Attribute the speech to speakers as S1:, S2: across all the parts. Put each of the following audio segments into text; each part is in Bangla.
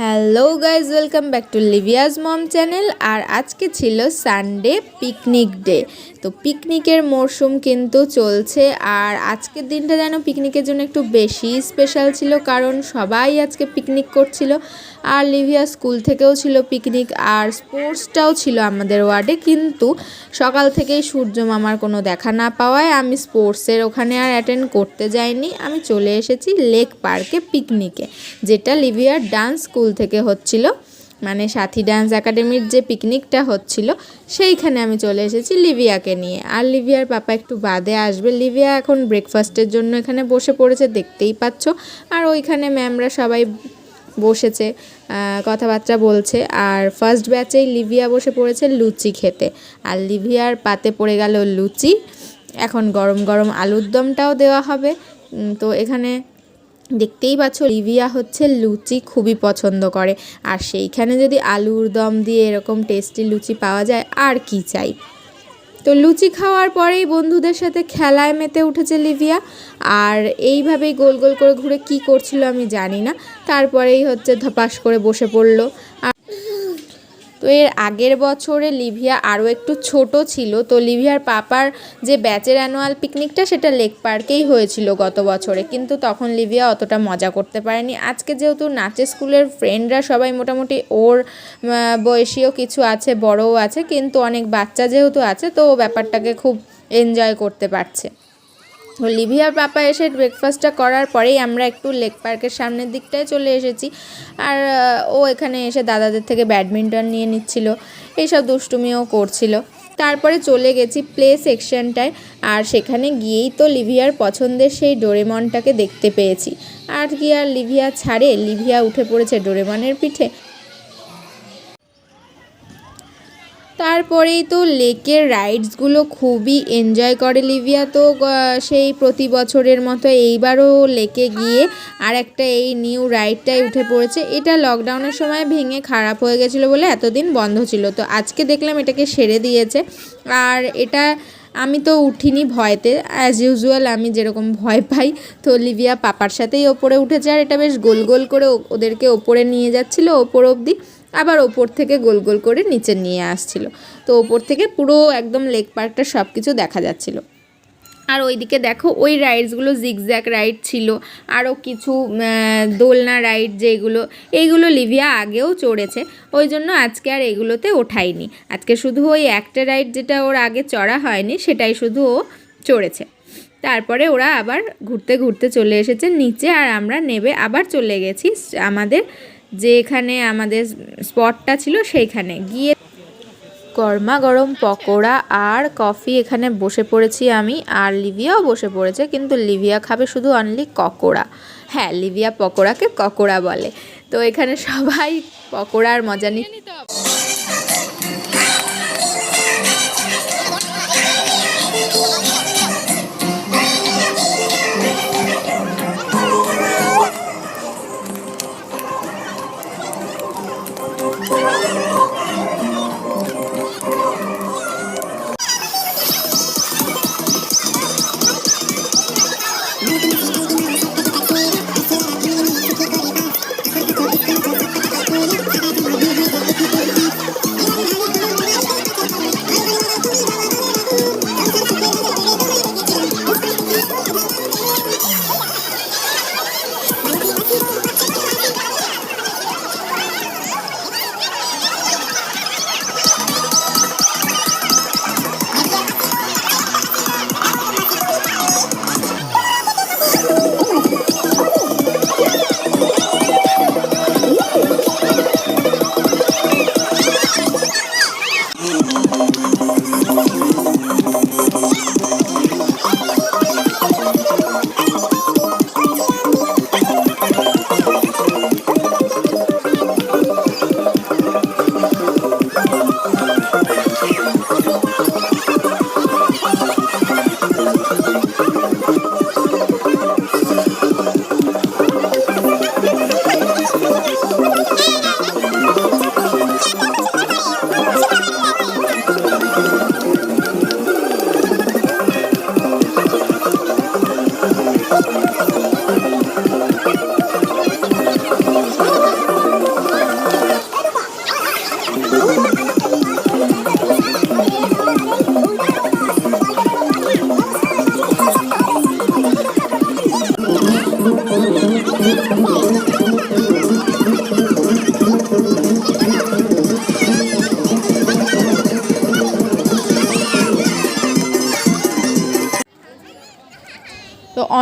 S1: Hello guys welcome back to Livia's mom channel. আর আজকে ছিল সানডে পিকনিক ডে। তো পিকনিকের মরশুম কিন্তু চলছে, আর আজকের দিনটা যেন পিকনিকের জন্য একটু বেশি স্পেশাল ছিল, কারণ সবাই আজকে পিকনিক করছিল। আর লিভিয়া স্কুল থেকেও ছিল পিকনিক, আর স্পোর্টসটাও ছিল আমাদের ওয়ার্ডে, কিন্তু সকাল থেকেই সূর্য মামার কোনো দেখা না পাওয়ায় আমি স্পোর্টসের ওখানে আর অ্যাটেন্ড করতে যাইনি। আমি চলে এসেছি লেক পার্কে পিকনিকে, যেটা লিভিয়ার ডান্স স্কুল থেকে হচ্ছিল মানে সাথী ডান্স একাডেমির যে পিকনিকটা হচ্ছিল, সেইখানে আমি চলে এসেছি লিভিয়াকে নিয়ে। আর লিভিয়ার পাপা একটু বাদে আসবে। লিভিয়া এখন ব্রেকফাস্টের জন্য এখানে বসে পড়েছে, দেখতেই পাচ্ছ। আর ওইখানে ম্যামরা সবাই বসেছে কথাবার্তা বলছে। আর ফার্স্ট ব্যাচেই লিভিয়া বসে পড়েছে লুচি খেতে। আর লিভিয়ার পাতে পড়ে গেল লুচি। এখন গরম গরম আলুর দমটাও দেওয়া হবে। তো এখানে দেখতেই পাচ্ছ লিভিয়া হচ্ছে লুচি খুবই পছন্দ করে। আর সেইখানে যদি আলুর দম দিয়ে এরকম টেস্টি লুচি পাওয়া যায়, আর কি চাই? তো লুচি খাওয়ার পরেই বন্ধুদের সাথে খেলায় মেতে উঠেছে লিভিয়া আর এইভাবেই গোল গোল করে ঘুরে কি করছিল আমি জানি না। তারপরেই হচ্ছে ধপাস করে বসে পড়ল। আর এর আগের বছরে লিভিয়া আরও একটু ছোট ছিল। তো লিভিয়ার পাপার যে ব্যাচের অ্যানুয়াল পিকনিকটা সেটা লেক পার্কেই হয়েছিল গত বছরে। কিন্তু তখন লিভিয়া অতটা মজা করতে পারেনি। আজকে যেহেতু নাচে স্কুলের ফ্রেন্ডরা সবাই মোটামুটি ওর বয়সীও কিছু আছে, বড়ও আছে, কিন্তু অনেক বাচ্চা যেহেতু আছে, তো ব্যাপারটাকে খুব এনজয় করতে পারছে। লিভিয়ার পাপা এসে ব্রেকফাস্টটা করার পরেই আমরা একটু লেক পার্কের সামনের দিকটায় চলে এসেছি। আর ও এখানে এসে দাদাদের থেকে ব্যাডমিন্টন নিয়ে নিচ্ছিল, এইসব দুষ্টুমিও করছিল। তারপরে চলে গেছি প্লে সেকশনটায় আর সেখানে গিয়েই তো লিভিয়ার পছন্দের সেই ডোরেমনটাকে দেখতে পেয়েছি। আর কি আর লিভিয়া ছাড়ে? লিভিয়া উঠে পড়েছে ডোরেমনের পিঠে। তারপরেই তো লেকের রাইডসগুলো খুবই এনজয় করে লিভিয়া। তো সেই প্রতি বছরের মতো এইবারও লেকে গিয়ে আর একটা এই নিউ রাইডটাই উঠে পড়েছে। এটা লকডাউনের সময় ভেঙে খারাপ হয়ে গেছিল বলে এতদিন বন্ধ ছিল। তো, আজকে দেখলাম এটাকে সেরে দিয়েছে। আর এটা আমি তো উঠিনি ভয়তে। অ্যাজ ইউজুয়াল আমি যেরকম ভয় পাই, তো লিভিয়া পাপার সাথেই ওপরে উঠেছে। আর এটা বেশ গোল গোল করে ওদেরকে ওপরে নিয়ে যাচ্ছিল, ওপর অবধি। আবার ওপর থেকে গোল গোল করে নিচে নিয়ে আসছিল। তো ওপর থেকে পুরো একদম লেক পার্কটা সব কিছু দেখা যাচ্ছিল। আর ওইদিকে দেখো ওই রাইডসগুলো জিগজ্যাক রাইড ছিল, আরও কিছু দোলনা রাইড যেগুলো, এইগুলো লিভিয়া আগেও চড়েছে। ওই জন্য আজকে আর এগুলোতে ওঠায়নি। আজকে শুধু ওই একটা রাইড যেটা ওর আগে চড়া হয়নি, সেটাই শুধু ও চড়েছে। তারপরে ওরা আবার ঘুরতে ঘুরতে চলে এসেছে নিচে, আর আমরা নেবে আবার চলে গেছি আমাদের যেখানে আমাদের স্পটটা ছিল সেইখানে। গিয়ে গরমা গরম পকোড়া আর কফি এখানে বসে পড়েছি আমি। আর লিভিয়াও বসে পড়েছে, কিন্তু লিভিয়া খাবে শুধু অনলি ককোড়া। হ্যাঁ লিভিয়া পকোড়াকে ককোড়া বলে। তো এখানে সবাই পকোড়ার মজা নিচ্ছে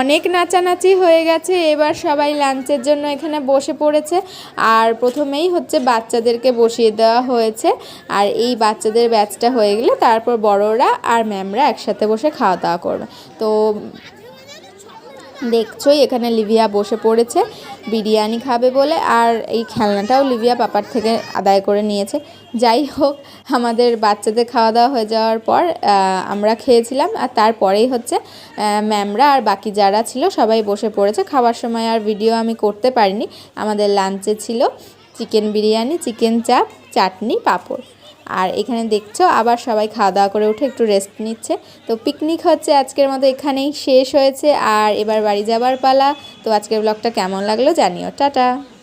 S1: অনেক নাচানাচি হয়ে গেছে। এবার সবাই লাঞ্চের জন্য এখানে বসে পড়েছে। আর প্রথমেই হচ্ছে বাচ্চাদেরকে বসিয়ে দেওয়া হয়েছে। আর এই বাচ্চাদের ব্যাচটা হয়ে গেলে তারপর বড়রা আর ম্যামরা একসাথে বসে খাওয়া দাওয়া করবে। তো দেখছোই এখানে লিভিয়া বসে পড়েছে। বিরিয়ানি খাবে বলে আর এই খেলনাটাও লিভিয়া পাপার থেকে আদায় করে নিয়েছে। যাই হোক, আমাদের বাচ্চাদের খাওয়া দাওয়া হয়ে যাওয়ার পর আমরা খেয়েছিলাম আর তারপরেই হচ্ছে ম্যামরা আর বাকি যারা ছিল সবাই বসে পড়েছে। খাওয়ার সময় আর ভিডিও আমি করতে পারিনি। আমাদের লাঞ্চে ছিল চিকেন বিরিয়ানি, চিকেন চাপ, চাটনি, পাঁপড়। আর এখানে দেখছ, আবার সবাই খাওয়া দাওয়া করে উঠে একটু রেস্ট নিচ্ছে। তো পিকনিক হচ্ছে আজকের মতো এখানেই শেষ হয়েছে। আর এবার বাড়ি যাবার পালা। তো আজকের ব্লগটা কেমন লাগল জানিও। টাটা!